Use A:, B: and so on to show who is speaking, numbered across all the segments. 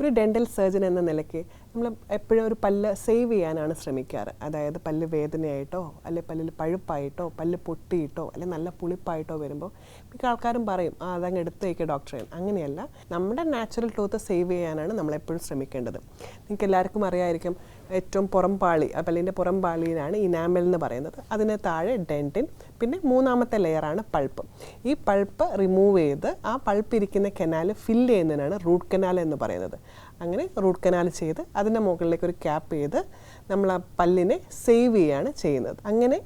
A: ഒരു dental surgeon എന്ന നിലയ്ക്ക് നമ്മൾ എപ്പോഴും ഒരു പല്ല് സേവ് ചെയ്യാനാണ് ശ്രമിക്കാറ്. അതായത് പല്ല് വേദനയായിട്ടോ അല്ലെ പല്ലിൽ പഴുപ്പായിട്ടോ പല്ല് പൊട്ടിയിട്ടോ അല്ലെ നല്ല പുളിപ്പായിട്ടോ വരുമ്പോൾ മിക്ക ആൾക്കാരും പറയും ആ അതങ്ങ് എടുത്തേക്ക് ഡോക്ടറെ അങ്ങനെയല്ല. നമ്മുടെ നാച്ചുറൽ ടൂത്ത് സേവ് ചെയ്യാനാണ് നമ്മളെപ്പോഴും ശ്രമിക്കേണ്ടത്. നിങ്ങൾക്ക് എല്ലാവർക്കും അറിയാമായിരിക്കും ഏറ്റവും പുറം പാളി ആ പല്ലിന്റെ പുറം പാളിയിലാണ് ഇനാമൽ എന്ന് പറയുന്നത്. അതിന് താഴെ ഡെന്റിൻ പിന്നെ മൂന്നാമത്തെ ലെയറാണ് പൾപ്പ്. ഈ പൾപ്പ് റിമൂവ് ചെയ്ത് ആ പൾപ്പ് ഇരിക്കുന്ന കനാൽ ഫില്ല് ചെയ്യുന്നതിനാണ് റൂട്ട് കനാൽ എന്ന് പറയുന്നത്. അങ്ങനെ റൂട്ട് കനാൽ ചെയ്ത് അതിന്റെ മുകളിലേക്ക് ഒരു ക്യാപ്പ് ചെയ്ത് നമ്മൾ ആ പല്ലിനെ സേവ് ചെയ്യുകയാണ് ചെയ്യുന്നത്. അങ്ങനെ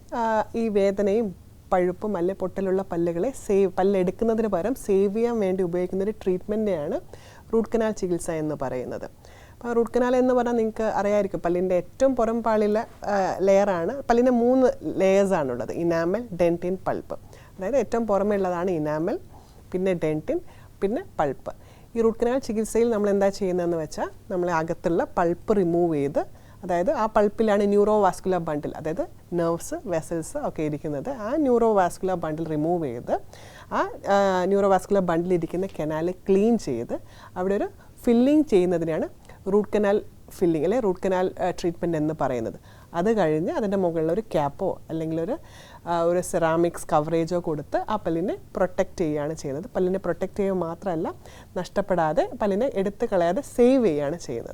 A: ഈ വേദനയും പഴുപ്പും അല്ലെ പൊട്ടലുള്ള പല്ലുകളെ സേവ് പല്ലെടുക്കുന്നതിന് പകരം സേവ് ചെയ്യാൻ വേണ്ടി ഉപയോഗിക്കുന്ന ഒരു ട്രീറ്റ്മെന്റിനെയാണ് റൂട്ട് കനാൽ ചികിത്സ എന്ന് പറയുന്നത്. അപ്പോൾ റൂട്ട് കനാൽ എന്ന് പറഞ്ഞാൽ നിങ്ങൾക്ക് അറിയായിരിക്കും പല്ലിന്റെ ഏറ്റവും പുറം പാളിലെ ലെയറാണ് പല്ലിന്റെ മൂന്ന് ലെയേഴ്സാണുള്ളത് ഇനാമൽ ഡെന്റിൻ പൾപ്പ് അതായത് ഏറ്റവും പുറമേ ഉള്ളതാണ് ഇനാമൽ പിന്നെ ഡെന്റിൻ പിന്നെ പൾപ്പ് ഈ റൂട്ട് കനാൽ ചികിത്സയിൽ നമ്മൾ എന്താ ചെയ്യുന്നതെന്ന് വെച്ചാൽ നമ്മൾ അകത്തുള്ള പൾപ്പ് റിമൂവ് ചെയ്ത് അതായത് ആ പൾപ്പിലാണ് ന്യൂറോ വാസ്കുലർ ബണ്ടിൽ അതായത് നെർവ്സ് വെസൽസ് ഒക്കെ ഇരിക്കുന്നത്. ആ ന്യൂറോ വാസ്കുലർ ബണ്ടിൽ റിമൂവ് ചെയ്ത് ആ ന്യൂറോ വാസ്കുലർ ബണ്ടിൽ ഇരിക്കുന്ന കനാല് ക്ലീൻ ചെയ്ത് അവിടെ ഒരു ഫില്ലിംഗ് ചെയ്യുന്നതിനാണ് റൂട്ട് കനാൽ ഫില്ലിംഗ് അല്ലെ റൂട്ട് കനാൽ ട്രീറ്റ്മെന്റ് എന്ന് പറയുന്നത്. അത് കഴിഞ്ഞ് അതിന്റെ മുകളിൽ ഒരു ക്യാപ്പോ അല്ലെങ്കിൽ ഒരു ഒരു സെറാമിക്സ് കവറേജോ കൊടുത്ത് ആ പല്ലിനെ പ്രൊട്ടക്റ്റ് ചെയ്യുകയാണ് ചെയ്യുന്നത്. പല്ലിനെ പ്രൊട്ടക്റ്റ് ചെയ്യുക മാത്രമല്ല നഷ്ടപ്പെടാതെ പല്ലിനെ എടുത്ത് കളയാതെ സേവ് ചെയ്യുകയാണ് ചെയ്യുന്നത്.